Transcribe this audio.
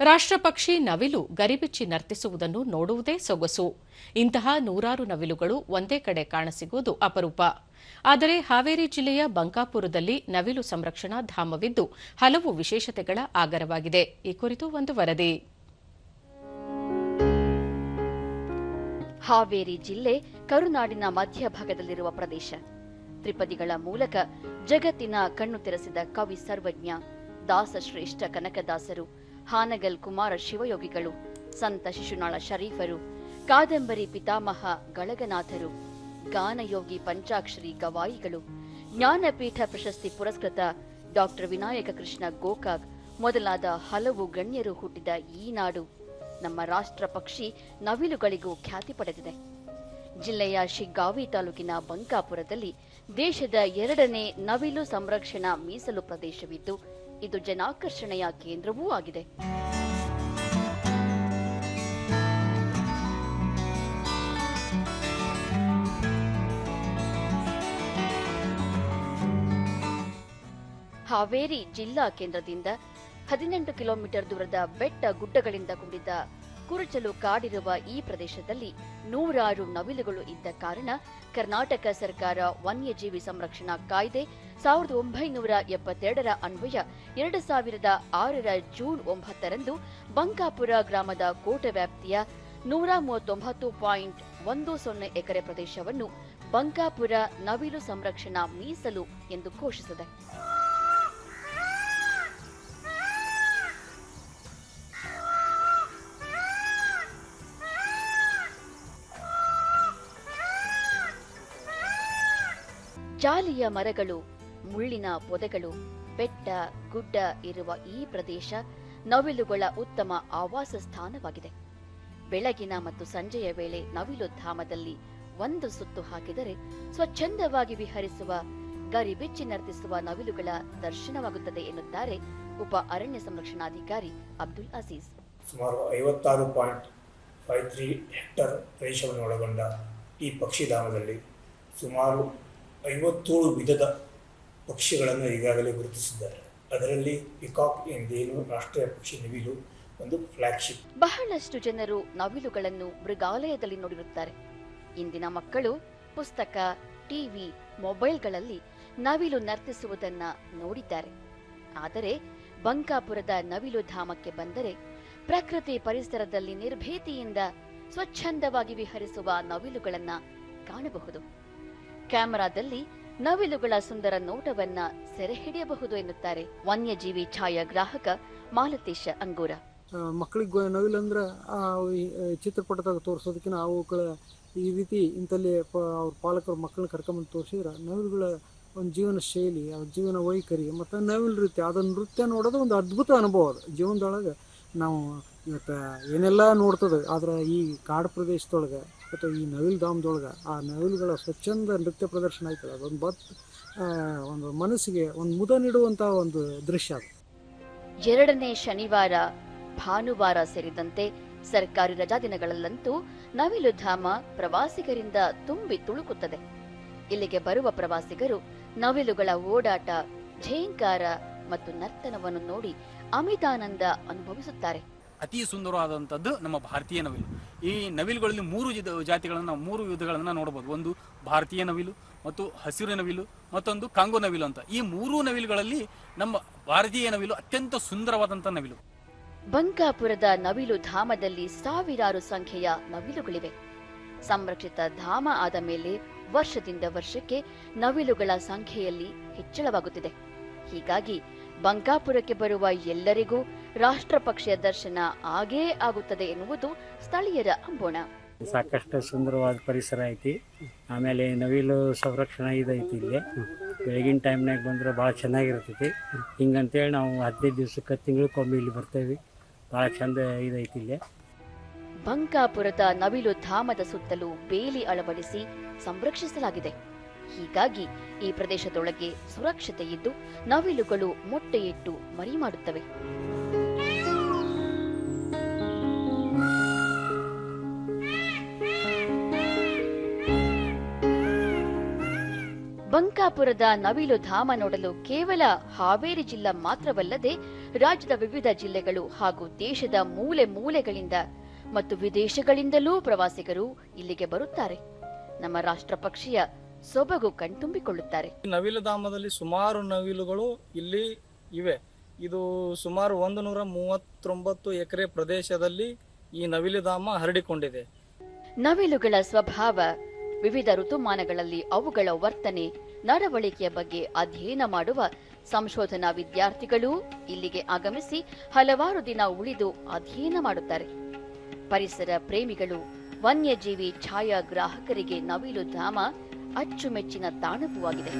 ರಾಷ್ಟ್ರಪಕ್ಷಿ ನವಿಲು ಗರಿಬಿಚ್ಚಿ ನರ್ತಿಸುವುದನ್ನು ನೋಡುವುದೇ ಸೊಗಸು. ಇಂತಹ ನೂರಾರು ನವಿಲುಗಳು ಒಂದೇ ಕಡೆ ಕಾಣಸಿಗುವುದು ಅಪರೂಪ. ಆದರೆ ಹಾವೇರಿ ಜಿಲ್ಲೆಯ ಬಂಕಾಪುರದಲ್ಲಿ ನವಿಲು ಸಂರಕ್ಷಣಾ ಧಾಮವಿದ್ದು ಹಲವು ವಿಶೇಷತೆಗಳ ಆಗರವಾಗಿದೆ. ಈ ಕುರಿತು ಒಂದು ವರದಿ. ಹಾವೇರಿ ಜಿಲ್ಲೆ ಕರುನಾಡಿನ ಮಧ್ಯಭಾಗದಲ್ಲಿರುವ ಪ್ರದೇಶ. ತ್ರಿಪದಿಗಳ ಮೂಲಕ ಜಗತ್ತಿನ ಕಣ್ಣು ತೆರೆಸಿದ ಕವಿ ಸರ್ವಜ್ಞ, ದಾಸಶ್ರೇಷ್ಠ ಕನಕದಾಸರು ಹಾನಗಲ್ ಕುಮಾರ ಶಿವಯೋಗಿಗಳು, ಸಂತ ಶಿಶುನಾಳ ಶರೀಫರು, ಕಾದಂಬರಿ ಪಿತಾಮಹ ಗಳಗನಾಥರು, ಗಾನಯೋಗಿ ಪಂಚಾಕ್ಷರಿ ಗವಾಯಿಗಳು, ಜ್ಞಾನಪೀಠ ಪ್ರಶಸ್ತಿ ಪುರಸ್ಕೃತ ಡಾಕ್ಟರ್ ವಿನಾಯಕ ಕೃಷ್ಣ ಗೋಕಾಕ್ ಮೊದಲಾದ ಹಲವು ಗಣ್ಯರು ಹುಟ್ಟಿದ ಈ ನಾಡು ನಮ್ಮ ರಾಷ್ಟ್ರ ಪಕ್ಷಿ ನವಿಲುಗಳಿಗೂ ಖ್ಯಾತಿ ಪಡೆದಿದೆ. ಜಿಲ್ಲೆಯ ಶಿಗ್ಗಾವಿ ತಾಲೂಕಿನ ಬಂಕಾಪುರದಲ್ಲಿ ದೇಶದ ಎರಡನೇ ನವಿಲು ಸಂರಕ್ಷಣಾ ಮೀಸಲು ಪ್ರದೇಶವಿದ್ದು ಇದು ಜನಾಕರ್ಷಣೆಯ ಕೇಂದ್ರವೂ ಆಗಿದೆ. ಹಾವೇರಿ ಜಿಲ್ಲಾ ಕೇಂದ್ರದಿಂದ ಹದಿನೆಂಟು ಕಿಲೋಮೀಟರ್ ದೂರದ ಬೆಟ್ಟ ಗುಡ್ಡಗಳಿಂದ ಕೂಡಿದ ಕುರುಚಲು ಕಾಡಿರುವ ಈ ಪ್ರದೇಶದಲ್ಲಿ ನೂರಾರು ನವಿಲುಗಳು ಇದ್ದ ಕಾರಣ ಕರ್ನಾಟಕ ಸರ್ಕಾರ ವನ್ಯಜೀವಿ ಸಂರಕ್ಷಣಾ ಕಾಯ್ದೆ ಸಾವಿರದ ಒಂಬೈನೂರ ಎಪ್ಪತ್ತೆರಡರ ಅನ್ವಯ ಎರಡು ಸಾವಿರದ ಆರರ ಜೂನ್ ಒಂಬತ್ತರಂದು ಬಂಕಾಪುರ ಗ್ರಾಮದ ಕೋಟೆ ವ್ಯಾಪ್ತಿಯ ನೂರ ಮೂವತ್ತೊಂಬತ್ತು ಪಾಯಿಂಟ್ ಒಂದು ಸೊನ್ನೆ ಎಕರೆ ಪ್ರದೇಶವನ್ನು ಬಂಕಾಪುರ ನವಿಲು ಸಂರಕ್ಷಣಾ ಮೀಸಲು ಎಂದು ಘೋಷಿಸಿದೆ. ಜಾಲಿಯ ಮರಗಳು, ಮುಳ್ಳಿನ ಪೊದೆಗಳು, ಬೆಟ್ಟ, ಗುಡ್ಡ ಇರುವ ಈ ಪ್ರದೇಶ ನವಿಲುಗಳ ಉತ್ತಮ ಆವಾಸ ಸ್ಥಾನವಾಗಿದೆ. ಬೆಳಗಿನ ಮತ್ತು ಸಂಜೆಯ ವೇಳೆ ನವಿಲು ಧಾಮದಲ್ಲಿ ಒಂದು ಸುತ್ತು ಹಾಕಿದರೆ ಸ್ವಚ್ಛಂದವಾಗಿ ವಿಹರಿಸುವ, ಗರಿಬಿಚ್ಚಿ ನರ್ತಿಸುವ ನವಿಲುಗಳ ದರ್ಶನವಾಗುತ್ತದೆ ಎನ್ನುತ್ತಾರೆ ಉಪ ಅರಣ್ಯ ಸಂರಕ್ಷಣಾಧಿಕಾರಿ ಅಬ್ದುಲ್ ಅಜೀಜ್. ಸುಮಾರು ಐವತ್ತಾರು ಪಾಯಿಂಟ್ ಫೈವ್ ತ್ರೀ ಹೆಕ್ಟರ್ ಪ್ರದೇಶವನ್ನು ಒಳಗೊಂಡ ಈ ಪಕ್ಷಿಧಾಮದಲ್ಲಿ ಸುಮಾರು ಐವತ್ತೇಳು ವಿಧದ ಪಕ್ಷಿಗಳನ್ನು ಈಗಾಗಲೇ ಗುರುತಿಸಿದ್ದಾರೆ. ಅದರಲ್ಲಿ ಪಿಕಾಕ್ ಎಂದೇನು ರಾಷ್ಟ್ರೀಯ ಪಕ್ಷಿ ನವಿಲು ಒಂದು ಫ್ಲಾಗ್ಶಿಪ್ ಬಹಳಷ್ಟು ಜನರು ನವಿಲುಗಳನ್ನು ಮೃಗಾಲಯದಲ್ಲಿ ನೋಡಿರುತ್ತಾರೆ. ಇಂದಿನ ಮಕ್ಕಳು ಪುಸ್ತಕ, ಟಿವಿ, ಮೊಬೈಲ್ಗಳಲ್ಲಿ ನವಿಲು ನರ್ತಿಸುವುದನ್ನ ನೋಡಿದ್ದಾರೆ. ಆದರೆ ಬಂಕಾಪುರದ ನವಿಲು ಧಾಮಕ್ಕೆ ಬಂದರೆ ಪ್ರಕೃತಿ ಪರಿಸರದಲ್ಲಿ ನಿರ್ಭೀತಿಯಿಂದ ಸ್ವಚ್ಛಂದವಾಗಿ ವಿಹರಿಸುವ ನವಿಲುಗಳನ್ನ ಕಾಣಬಹುದು. ಕ್ಯಾಮೆರಾದಲ್ಲಿ ನವಿಲುಗಳ ಸುಂದರ ನೋಟವನ್ನ ಸೆರೆ ಹಿಡಿಯಬಹುದು ಎನ್ನುತ್ತಾರೆ ವನ್ಯಜೀವಿ ಛಾಯಾಗ್ರಾಹಕ ಮಾಲತೇಶ ಅಂಗೂರ. ಮಕ್ಕಳಿಗೆ ನವಿಲು ಅಂದ್ರೆ ಚಿತ್ರಪಟದಾಗ ತೋರಿಸೋದಕ್ಕಿಂತ ಅವುಗಳ ಈ ರೀತಿ ಇಂಥಲ್ಲಿ ಅವ್ರ ಪಾಲಕರು ಮಕ್ಕಳನ್ನ ಕರ್ಕೊಂಬಂದು ತೋರಿಸಿದ್ರೆ, ನವಿಲುಗಳ ಒಂದು ಜೀವನ ಶೈಲಿ ಅವ್ರ ಜೀವನ ವೈಖರಿ, ಮತ್ತು ನವಿಲು ನೃತ್ಯ ಅದನ್ನ ನೃತ್ಯ ನೋಡೋದು ಒಂದು ಅದ್ಭುತ ಅನುಭವ ಅದು. ಜೀವನದೊಳಗೆ ನಾವು ಇವತ್ತು ಏನೆಲ್ಲ ನೋಡ್ತದೆ, ಆದ್ರೆ ಈ ಕಾಡು ಪ್ರದೇಶದೊಳಗೆ ಅಥವಾ ಈ ನವಿಲು ಧಾಮದೊಳಗೆ ಆ ನವಿಲುಗಳ ಸ್ವಚ್ಛಂದ ನೃತ್ಯ ಪ್ರದರ್ಶನ ಆಯ್ತದೆ ಅದೊಂದು ಬತ್ ಆ, ಒಂದು ಮನಸ್ಸಿಗೆ ಒಂದು ಮುದ ನೀಡುವಂತಹ ಒಂದು ದೃಶ್ಯ ಅದು. ಎರಡನೇ ಶನಿವಾರ ಭಾನುವಾರ ಸೇರಿದಂತೆ ಸರ್ಕಾರಿ ರಜಾ ದಿನಗಳಲ್ಲಂತೂ ನವಿಲು ಧಾಮ ಪ್ರವಾಸಿಗರಿಂದ ತುಂಬಿ ತುಳುಕುತ್ತದೆ. ಇಲ್ಲಿಗೆ ಬರುವ ಪ್ರವಾಸಿಗರು ನವಿಲುಗಳ ಓಡಾಟ ಝೇಂಕಾರ ಮತ್ತು ನರ್ತನವನ್ನು ನೋಡಿ ಅಮಿತಾನಂದ ಅನುಭವಿಸುತ್ತಾರೆ. ಅತಿ ಸುಂದರವಾದಂಥದ್ದು ನಮ್ಮ ಭಾರತೀಯ ನವಿಲು. ಈ ನವಿಲುಗಳಲ್ಲಿ ಮೂರು ಜಾತಿಗಳನ್ನು ಮೂರು ವಿಧಗಳನ್ನು ನೋಡಬಹುದು ಒಂದು ಭಾರತೀಯ ನವಿಲು, ಮತ್ತು ಹಸಿರು ನವಿಲು, ಮತ್ತೊಂದು ಕಾಂಗೋ ನವಿಲು ಅಂತ. ಈ ಮೂರು ನವಿಲುಗಳಲ್ಲಿ ನಮ್ಮ ಭಾರತೀಯ ನವಿಲು ಅತ್ಯಂತ ಸುಂದರವಾದಂಥ ನವಿಲು. ಬಂಕಾಪುರದ ನವಿಲು ಧಾಮದಲ್ಲಿ ಸಾವಿರಾರು ಸಂಖ್ಯೆಯ ನವಿಲುಗಳಿವೆ. ಸಂರಕ್ಷಿತ ಧಾಮ ಆದ ಮೇಲೆ ವರ್ಷದಿಂದ ವರ್ಷಕ್ಕೆ ನವಿಲುಗಳ ಸಂಖ್ಯೆಯಲ್ಲಿ ಹೆಚ್ಚಳವಾಗುತ್ತಿದೆ. ಹೀಗಾಗಿ ಬಂಕಾಪುರಕ್ಕೆ ಬರುವ ಎಲ್ಲರಿಗೂ ರಾಷ್ಟ್ರ ಪಕ್ಷಿಯ ದರ್ಶನ ಆಗೇ ಆಗುತ್ತದೆ ಎನ್ನುವುದು ಸ್ಥಳೀಯರ ಅಂಬೋಣ ಸಾಕಷ್ಟು ಸುಂದರವಾದ ಪರಿಸರ ಐತಿ. ಆಮೇಲೆ ನವಿಲು ಸಂರಕ್ಷಣಾ ಇದೈತಿ ಇಲ್ಲಿ. ಬೆಳಗಿನ ಟೈಮ್ನಾಗ ಬಂದ್ರೆ ಭಾಳ ಚೆನ್ನಾಗಿರ್ತೈತಿ. ಹಿಂಗಂತೇಳಿ ನಾವು ಹದಿನೈದು ದಿವಸಕ್ಕೆ ತಿಂಗಳಕ್ಕೊಮ್ಮೆ ಇಲ್ಲಿ ಬರ್ತೇವೆ. ಭಾಳ ಚಂದ ಇದೈತಿ ಇಲ್ಲಿ. ಬಂಕಾಪುರದ ನವಿಲು ಧಾಮದ ಸುತ್ತಲೂ ಬೇಲಿ ಅಳವಡಿಸಿ ಸಂರಕ್ಷಿಸಲಾಗಿದೆ. ಹೀಗಾಗಿ ಈ ಪ್ರದೇಶದೊಳಗೆ ಸುರಕ್ಷತೆ ಇದ್ದು ನವಿಲುಗಳು ಮೊಟ್ಟೆಯಿಟ್ಟು ಮರಿ ಮಾಡುತ್ತವೆ. ಬಂಕಾಪುರದ ನವಿಲು ಧಾಮ ನೋಡಲು ಕೇವಲ ಹಾವೇರಿ ಜಿಲ್ಲಾ ಮಾತ್ರವಲ್ಲದೆ ರಾಜ್ಯದ ವಿವಿಧ ಜಿಲ್ಲೆಗಳು ಹಾಗೂ ದೇಶದ ಮೂಲೆ ಮೂಲೆಗಳಿಂದ ಮತ್ತು ವಿದೇಶಗಳಿಂದಲೂ ಪ್ರವಾಸಿಗರು ಇಲ್ಲಿಗೆ ಬರುತ್ತಾರೆ. ನಮ್ಮ ರಾಷ್ಟ್ರ ಪಕ್ಷಿಯ ಸೊಬಗು ಕಣ್ತುಂಬಿಕೊಳ್ಳುತ್ತಾರೆ. ನವಿಲುಧಾಮದಲ್ಲಿ ಸುಮಾರು ನವಿಲುಗಳು ಇಲ್ಲಿ ಇವೆ. ಇದು ಸುಮಾರು ಒಂದು ನೂರ ಮೂವತ್ತೊಂಬತ್ತು ಎಕರೆ ಪ್ರದೇಶದಲ್ಲಿ ಈ ನವಿಲುಧಾಮ ಹರಡಿಕೊಂಡಿದೆ. ನವಿಲುಗಳ ಸ್ವಭಾವ ವಿವಿಧ ಋತುಮಾನಗಳಲ್ಲಿ ಅವುಗಳ ವರ್ತನೆ, ನಡವಳಿಕೆಯ ಬಗ್ಗೆ ಅಧ್ಯಯನ ಮಾಡುವ ಸಂಶೋಧನಾ ವಿದ್ಯಾರ್ಥಿಗಳು ಇಲ್ಲಿಗೆ ಆಗಮಿಸಿ ಹಲವಾರು ದಿನ ಉಳಿದು ಅಧ್ಯಯನ ಮಾಡುತ್ತಾರೆ. ಪರಿಸರ ಪ್ರೇಮಿಗಳು, ವನ್ಯಜೀವಿ ಛಾಯಾಗ್ರಾಹಕರಿಗೆ ನವಿಲು ಧಾಮ ಅಚ್ಚುಮೆಚ್ಚಿನ ತಾಣವೂ ಆಗಿದೆ.